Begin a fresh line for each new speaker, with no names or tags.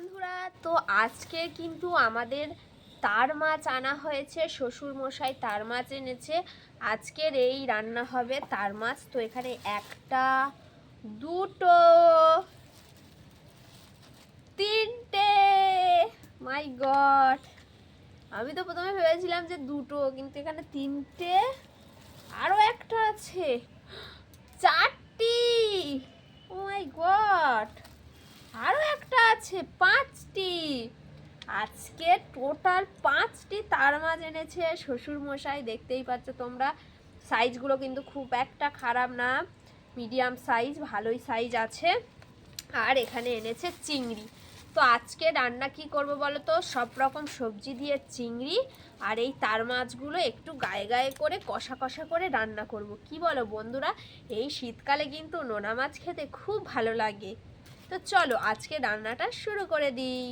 বন্ধুরা, তো আজকে কিন্তু আমাদের তার মাছ আনা হয়েছে শ্বশুর মশাই তার মাছ এনেছে। আজকের এই রান্না হবে তার মাছ। তো এখানে একটা, দুটো, তিনটে। মাই গড আমি তো প্রথমে ভেবেছিলাম যে দুটো, কিন্তু এখানে তিনটে। আরও একটা আছে। চারটি ও মাই গড আরও একটা আছে পাঁচটি। আজকে টোটাল পাঁচটি তার মাছ এনেছে শ্বশুর মশাই দেখতেই পাচ্ছ তোমরা। সাইজগুলো কিন্তু খুব একটা খারাপ না মিডিয়াম সাইজ ভালোই সাইজ আছে। আর এখানে এনেছে চিংড়ি। তো আজকে রান্না কি করব বলো তো সব রকম সবজি দিয়ে চিংড়ি আর এই তার মাছগুলো একটু গায়ে গায়ে করে, কষা কষা করে রান্না করব। কি বলো বন্ধুরা? এই শীতকালে কিন্তু নোনা মাছ খেতে খুব ভালো লাগে। তো চলো আজকে রান্নাটা শুরু করে দিই।